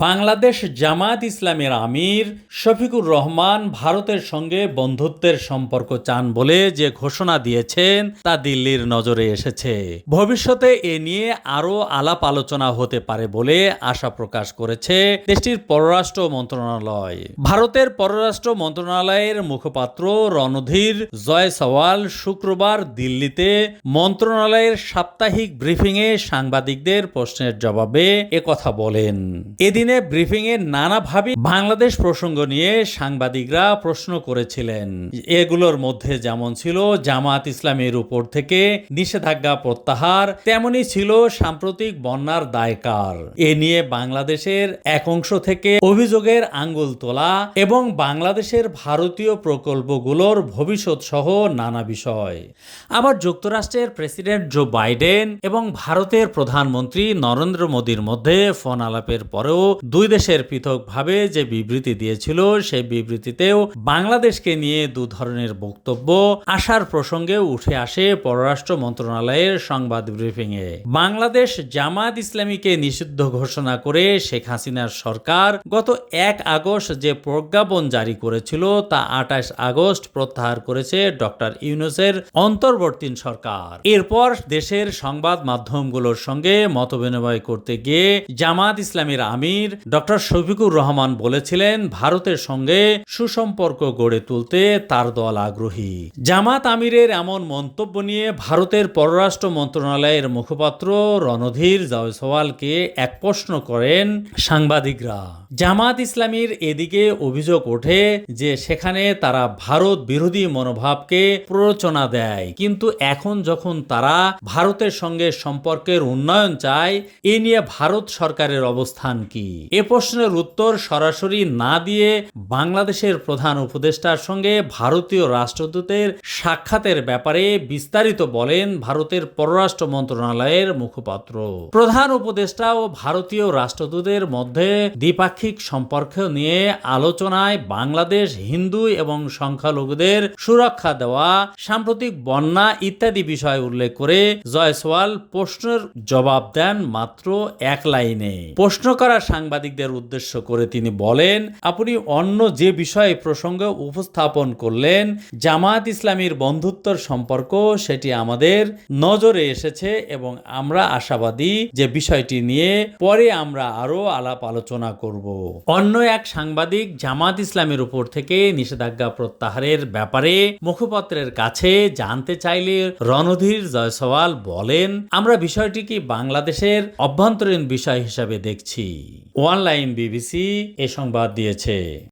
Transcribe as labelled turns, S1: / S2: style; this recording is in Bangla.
S1: বাংলাদেশ জামায়াত ইসলামের আমির শফিকুর রহমান ভারতের সঙ্গে বন্ধুত্বের সম্পর্ক চান বলে যে ঘোষণা দিয়েছেন, তা দিল্লির নজরে এসেছে। ভবিষ্যতে এ নিয়ে আরও আলাপ আলোচনা হতে পারে বলে আশা প্রকাশ করেছে দেশটির পররাষ্ট্র মন্ত্রণালয়। ভারতের পররাষ্ট্র মন্ত্রণালয়ের মুখপাত্র রণধীর জয়সওয়াল শুক্রবার দিল্লিতে মন্ত্রণালয়ের সাপ্তাহিক ব্রিফিংয়ে সাংবাদিকদের প্রশ্নের জবাবে একথা বলেন। এদিনে ব্রিফিংয়ে নানাভাবে বাংলাদেশ প্রসঙ্গ নিয়ে সাংবাদিকরা প্রশ্ন করেছিলেন। এগুলোর মধ্যে যেমন ছিল জামাত ইসলামের উপর থেকে নিষেধাজ্ঞা প্রত্যাহার, তেমনি ছিল সাম্প্রতিক বন্যার দায়কার। এ নিয়ে বাংলাদেশের এক অংশ থেকে অভিযোগের আঙ্গুল তোলা এবং বাংলাদেশের ভারতীয় প্রকল্পগুলোর ভবিষ্যৎ সহ নানা বিষয়। আবার যুক্তরাষ্ট্রের প্রেসিডেন্ট জো বাইডেন এবং ভারতের প্রধানমন্ত্রী নরেন্দ্র মোদীর মধ্যে ফোন আলাপের পরেও দুই দেশের পৃথকভাবে যে বিবৃতি দিয়েছিল, সেই বিবৃতিতেও বাংলাদেশকে নিয়ে দু ধরনের বক্তব্য আসার প্রসঙ্গে উঠে আসে পররাষ্ট্র মন্ত্রণালয়ের সংবাদ ব্রিফিংয়ে। বাংলাদেশ জামাত ইসলামীকে নিষিদ্ধ ঘোষণা করে শেখ হাসিনার সরকার গত এক আগস্ট যে প্রজ্ঞাপন জারি করেছিল, তা আঠাশ আগস্ট প্রত্যাহার করেছে ডক্টর ইউনুসের অন্তর্বর্তীন সরকার। এরপর দেশের সংবাদ মাধ্যমগুলোর সঙ্গে মতবিনিময় করতে গিয়ে জামাত ইসলামীর আমির ডক্টর শফিকুর রহমান বলেছিলেন, ভারতের সঙ্গে সুসম্পর্ক গড়ে তুলতে তার দল আগ্রহী। জামাত আমিরের এমন মন্তব্য নিয়ে ভারতের পররাষ্ট্র মন্ত্রণালয়ের মুখপাত্র রণধীর জয়সওয়ালকে এক প্রশ্ন করেন সাংবাদিকরা। জামাত ইসলামীর এদিকে অভিযোগ ওঠে যে সেখানে তারা ভারত বিরোধী মনোভাবকে প্ররোচনা দেয়, কিন্তু এখন যখন তারা ভারতের সঙ্গে সম্পর্কের উন্নয়ন চায়, এ নিয়ে ভারত সরকারের অবস্থান কি? এ প্রশ্নের উত্তর সরাসরি না দিয়ে বাংলাদেশের প্রধান উপদেষ্টার সঙ্গে ভারতীয় রাষ্ট্রদূতের সাক্ষাতের ব্যাপারে বিস্তারিত বলেন ভারতের পররাষ্ট্র মন্ত্রণালয়ের মুখপাত্র। প্রধান উপদেষ্টা ও ভারতীয় রাষ্ট্রদূতের মধ্যে দ্বিপাক্ষিক সম্পর্ক নিয়ে আলোচনায় বাংলাদেশ, হিন্দু এবং সংখ্যালঘুদের সুরক্ষা দেওয়া, সাম্প্রতিক বন্যা ইত্যাদি বিষয় উল্লেখ করে জয়সওয়াল প্রশ্নের জবাব দেন মাত্র এক লাইনে। প্রশ্ন করা সাংবাদিকদের উদ্দেশ্য করে তিনি বলেন, আপনি অন্য যে বিষয়ে প্রসঙ্গ উপস্থাপন করলেন, জামায়াত ইসলামীর বন্ধুত্বর সম্পর্ক, সেটি আমাদের নজরে এসেছে এবং আমরা আশাবাদী যে বিষয়টি নিয়ে পরে আমরা আরও আলাপ আলোচনা করব। অন্য এক সাংবাদিক জামাত ইসলামের উপর থেকে নিষেধাজ্ঞা প্রত্যাহারের ব্যাপারে মুখপাত্রের কাছে জানতে চাইলে রণধীর জয়সওয়াল বলেন, আমরা বিষয়টিকে বাংলাদেশের অভ্যন্তরীণ বিষয় হিসাবে দেখছি? অনলাইন বিবিসি এ সংবাদ দিয়েছে।